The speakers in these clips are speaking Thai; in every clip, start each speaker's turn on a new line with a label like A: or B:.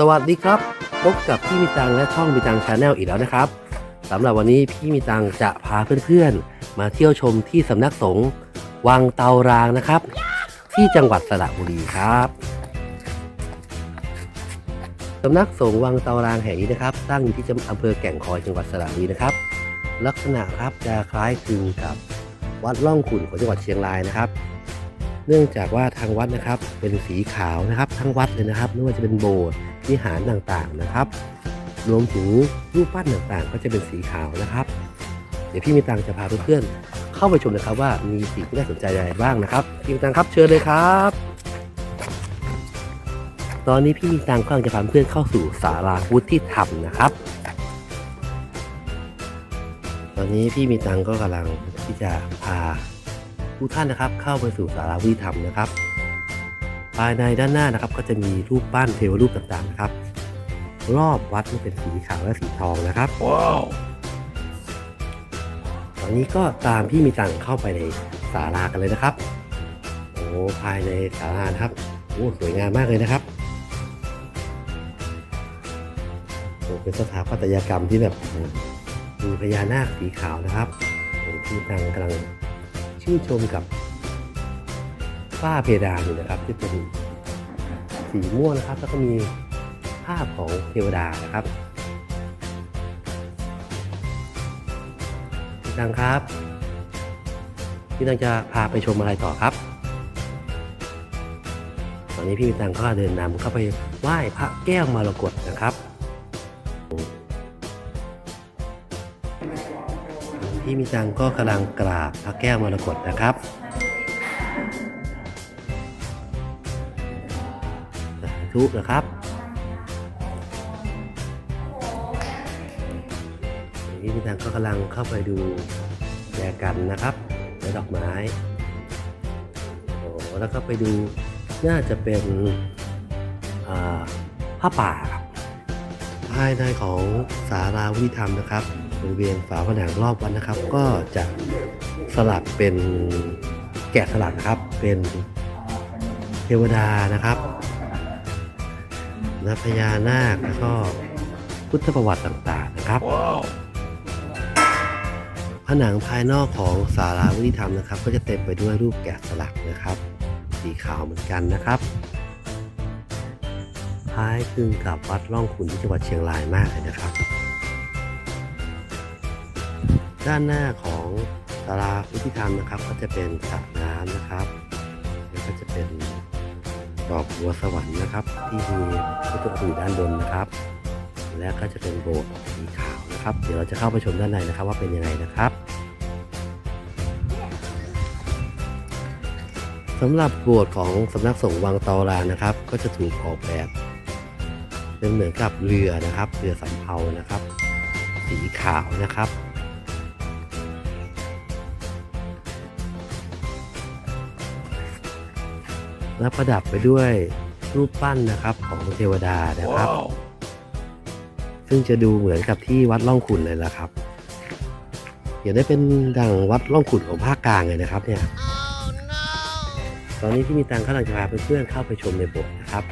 A: สวัสดีครับ พบกับพี่มีตังและช่องมีตังชาแนลอีกแล้วนะครับสำหรับวันนี้พี่มีตังจะพาเพื่อนๆ มาเที่ยวชมที่สำนักสงฆ์วังเตารางนะครับ ที่จังหวัดสระบุรีครับสำนักสงฆ์วังเตารางแห่งนี้นะครับ ตั้งอยู่ที่อำเภอแก่งคอยจังหวัดสระบุรีนะครับ ลักษณะครับจะคล้ายคลึงกับวัดล่องขุนของจังหวัดเชียงรายนะครับ เนื่องจากว่าทางวัดนะครับเป็นสีขาวนะครับ ทั้งวัดเลยนะครับ ไม่ว่าจะเป็นโบสถ์วิหารต่างๆนะครับรวมถึงรูปปั้นต่างๆ ก็จะเป็นสีขาวนะครับ เดี๋ยวพี่มีตังจะพาเพื่อนๆเข้าไปชมนะครับว่ามีสิ่งที่น่าสนใจอะไรบ้างนะครับพี่มีตังครับเชิญเลยครับ ตอนนี้พี่มีตังกำลังจะพาเพื่อนเข้าสู่ศาลาพุทธที่ธรรมนะครับ ตอนนี้พี่มีตังก็กำลังที่จะพา ทุกท่านนะครับ เข้าไปสู่สาราวิธรรมนะครับ ภายในด้านหน้านะครับ ก็จะมีรูปปั้นเทวรูปต่างๆนะครับ รอบวัดนี่เป็นสีขาวและสีทองนะครับ
B: ว้าว
A: ตอนนี้ก็ตามพี่มีตังเข้าไปในศาลากันเลยนะครับโอ้ภายในศาลานะครับโอ้สวยงามมากเลยนะครับโอ้เป็นสถาปัตยกรรมที่แบบมีพญานาคสีขาวนะครับโอ้พี่มีตังกำลัง ชื่นชมกับฝ้าเพดานอยู่นะครับ ที่เป็นสีม่วงนะครับ แล้วก็มีภาพของเทวดานะครับพี่ตังครับพี่ตังจะพาไปชมอะไรต่อครับ ตอนนี้พี่มีตังก็เดินนำเข้าไปไหว้พระแก้วมรกตนะครับ พี่มีตังก็กำลังกราบพระแก้วมรกตนะครับสาธุนะครับพี่พิธังก็กำลังเข้าไปดูแจกันนะครับและดอกไม้โอ้แล้วก็ไปดูน่าจะเป็นผ้าป่าครับภายในของสาราวิธรรมนะครับ บริเวณฝาผนังรอบวัดนะครับ ก็จะสลักเป็นแกะสลักนะครับ เป็นเทวดานะครับและพญานาคแล้วก็พุทธประวัติต่างๆนะครับ
B: ว้าว
A: ผนังภายนอกของศาลาวุฒิธรรมนะครับ ก็จะเต็มไปด้วยรูปแกะสลักนะครับ สีขาวเหมือนกันนะครับคล้ายคลึงกับวัดร่องขุนที่จังหวัดเชียงรายมากเลยนะครับ ด้านหน้าของศาลาวุฒิธรรมนะครับ ก็จะเป็นสระน้ำนะครับแล้วก็จะเป็นดอกบัวสวรรค์นะครับ ที่มีพุทธคุณด้านบนนะครับ และก็จะเป็นโบสถ์สีขาวนะครับ เดี๋ยวเราจะเข้าไปชมด้านในนะครับ ว่าเป็นยังไงนะครับสำหรับโบสถ์ของสำนักสงฆ์วังตารานะครับ ก็จะถูกออกแบบเป็นเหมือนกับเรือนะครับ เรือสำเภานะครับ สีขาวนะครับ และประดับไปด้วยรูปปั้นนะครับของเทวดานะครับ
B: ว้าว
A: ซึ่งจะดูเหมือนกับที่วัดล่องขุนเลยละครับเดี๋ยวได้เป็นดังวัดล่องขุนของภาคกลางเลยนะครับเนี่ยตอนนี้ที่มีตังกำลังจะพาเพื่อนๆเข้าไปชมในโบสถ์นะครับ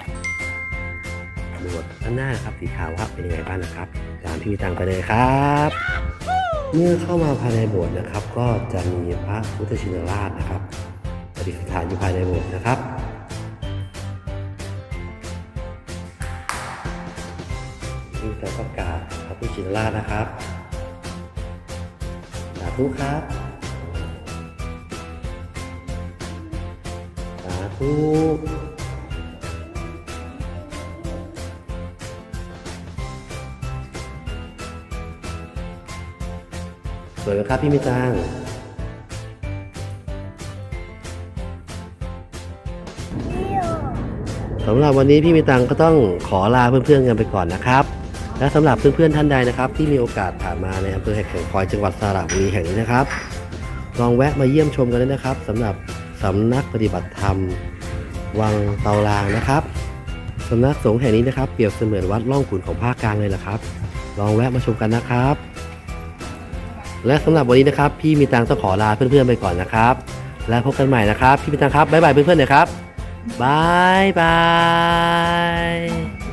A: โบสถ์ด้านหน้าครับสีขาวครับเป็นยังไงบ้างนะครับ ตามที่มีตังไปเลยครับเมื่อเข้ามาภายในโบสถ์นะครับ ก็จะมีพระพุทธชินราชนะครับประดิษฐานอยู่ภายในโบสถ์นะครับ ที่จะประกาศพระพุทธชินราชนะครับสาธุครับสาธุสวยไหมครับพี่มิตังสำหรับวันนี้พี่มิตังก็ต้องขอลาเพื่อนๆกันไปก่อนนะครับ และสำหรับเพื่อนๆท่านใดนะครับ ที่มีโอกาสผ่านมาในอำเภอแห่งคอยจังหวัดสระบุรีแห่งนี้นะครับ ลองแวะมาเยี่ยมชมกันด้วยนะครับสำหรับสำนักปฏิบัติธรรม วังเตารางนะครับสำนักสงฆ์แห่งนี้นะครับ เปรียบเสมือนวัดล่องขุนของภาคกลางเลยละครับ ลองแวะมาชมกันนะครับ และสำหรับวันนี้นะครับ พี่มีตังต้องขอลาเพื่อนๆไปก่อนนะครับ แล้วพบกันใหม่นะครับ พี่มีตังครับบ๊ายบายเพื่อนๆน่อยครับบายบาย